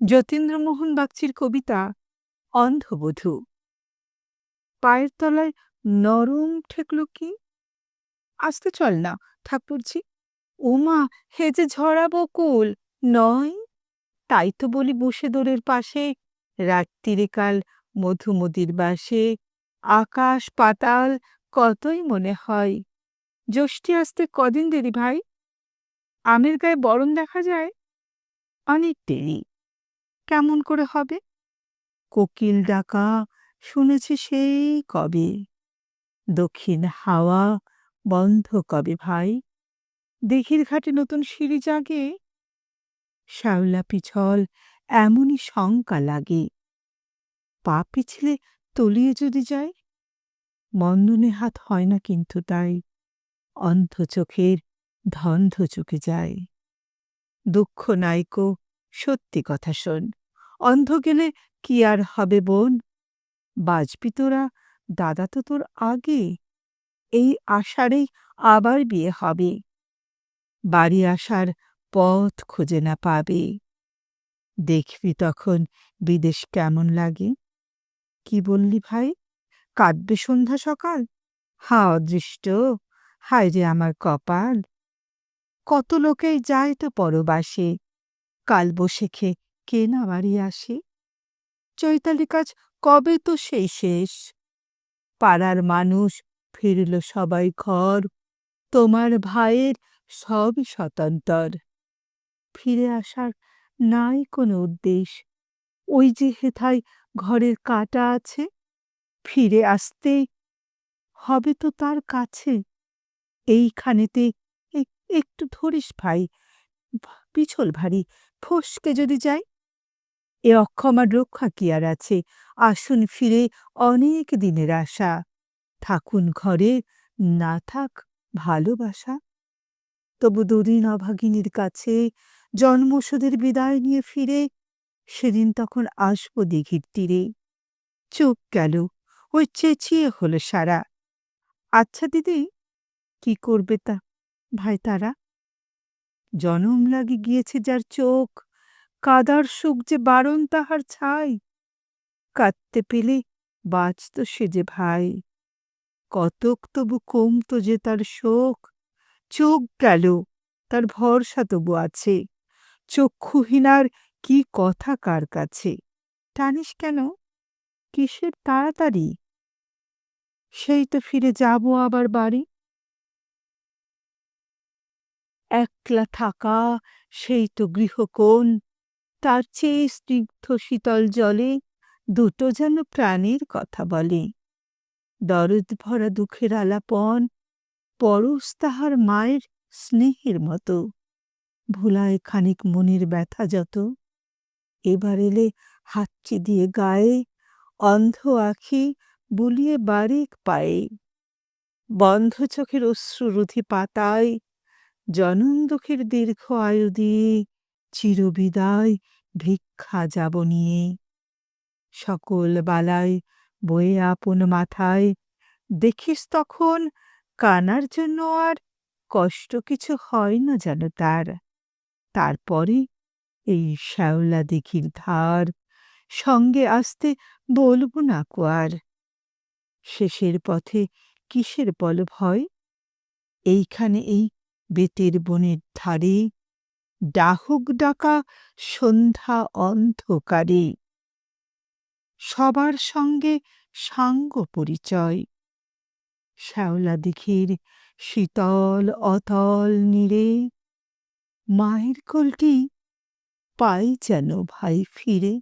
যতীন্দ্রমোহন বাগচির কবিতা অন্ধবধূ। পায়ের তলায় নরম ঠেকল কি? আসতে চল না, ঠাকুরজি। ওমা, হে যে ঝরা বকুল, নয়? তাই তো বলি বসে দোরের পাশে, রাত্রিরে কাল মধুমতির বাসে। আকাশ, পাতাল, কতই মনে হয়। জ্যৈষ্ঠী আসতে কদিন দেরি ভাই? আমের গায়ে বরণ দেখা যায়? অনেক দেরি। কেমন করে হবে? কোকিল ডাকা শুনেছি সেই কবে? দক্ষিণ হাওয়া বন্ধ কবে ভাই? দেখির ঘাটে নতুন সিঁড়ি জাগে? শ্যাওলা পিছল এমনই শঙ্কা লাগে। পা পিছলে তলিয়ে যদি যায়? মন্দনে হাত হয় না কিন্তু তাই। অন্ধ চোখের ধন্ধ চোখে যায়। দুঃখ নাইকো সত্যি কথা শোন, অন্ধ গেলে কি আর হবে বোন? বাজবি তোরা, দাদা তো তোর আগে। এই আষাঢ়েই আবার বিয়ে হবে। বাড়ি আসার পথ খুঁজে না পাবে। দেখবি তখন বিদেশ কেমন লাগে। কি বললি ভাই? কাঁদবে সন্ধ্যা সকাল? হা, অদৃষ্ট। হায় রে আমার কপাল। কত লোকেই যায় তো পরবাসে। কাল বসে কে না বাড়ি আসে? চৈতালি কাজ কবে তো সেই শেষ? পাড়ার মানুষ ফিরল সবাই ঘর, তোমার ভাইয়ের সবই স্বতন্তর। ফিরে আসার নাই কোনো উদ্দেশ ওই যে হেথায় ঘরের কাটা আছে, ফিরে আসতে হবে তো তার কাছে। এইখানেতে একটু ধরিস ভাই পিছল ভারী। ফসকে যদি যাই? এ অক্ষমার রক্ষা কি আর আছে? আসুন ফিরে অনেক দিনের আশা। থাকুন ঘরে, না থাক ভালোবাসা। তবু দুদিন অভাগিনীর কাছে জন্মসুদের বিদায় নিয়ে ফিরে, সেদিন তখন আসব দিঘির তীরে। চোখ গেল, ওই চেঁচিয়ে হলো সারা। আচ্ছা দিদি, কি করবে তা, ভাই তারা? জনম লাগি গিয়েছে যার চোখ, কাদার সুখ যে বারণ তাহার ছাই। কাঁদতে পেলে বাঁচত সে যে ভাই। কতক তবু কমত যে তার শোক। চোখ গেল, তার ভরসা তবু আছে। চক্ষুহীনার কি কথা কার কাছে? টানিস কেন? কিসের তাড়াতাড়ি? সেই তো ফিরে যাব আবার বাড়ি। একলা থাকা সেই তো গৃহকোণ। তার চেয়ে স্নিগ্ধ শীতল জলে দুটো যেন প্রাণীর কথা বলে। দরদ ভরা দুঃখের আলাপন পরশ তাহার মায়ের স্নেহের মতো। ভোলায় খানিক মনের ব্যথা যত। এবার এলে হাতটি দিয়ে গায়ে অন্ধ আখি বুলিয়ে বারিক পায়ে। বন্ধ চোখের অশ্রুরুধি পাতায় জনম দুঃখের দীর্ঘ আয়ু দিয়ে চিরবিদায় ভিক্ষা যাব নিয়ে। সকল বালায় বয়ে আপন মাথায়। দেখিস তখন কানার জন্য আর কষ্ট কিছু হয় না যেন তার। তারপরে এই শ্যাওলা দিঘির ধার সঙ্গে আসতে বলব না কোয়ার শেষের পথে কিসের বল ভয় এইখানে এই বেতের বনের ধারে, ডাহুক ডাকা সন্ধ্যা অন্ধকারে। সবার সঙ্গে সাঙ্গ পরিচয়। শ্যাওলা দিঘির শীতল অতল নীড়ে মায়ের কোলটি পাই যেন ভাই ফিরে।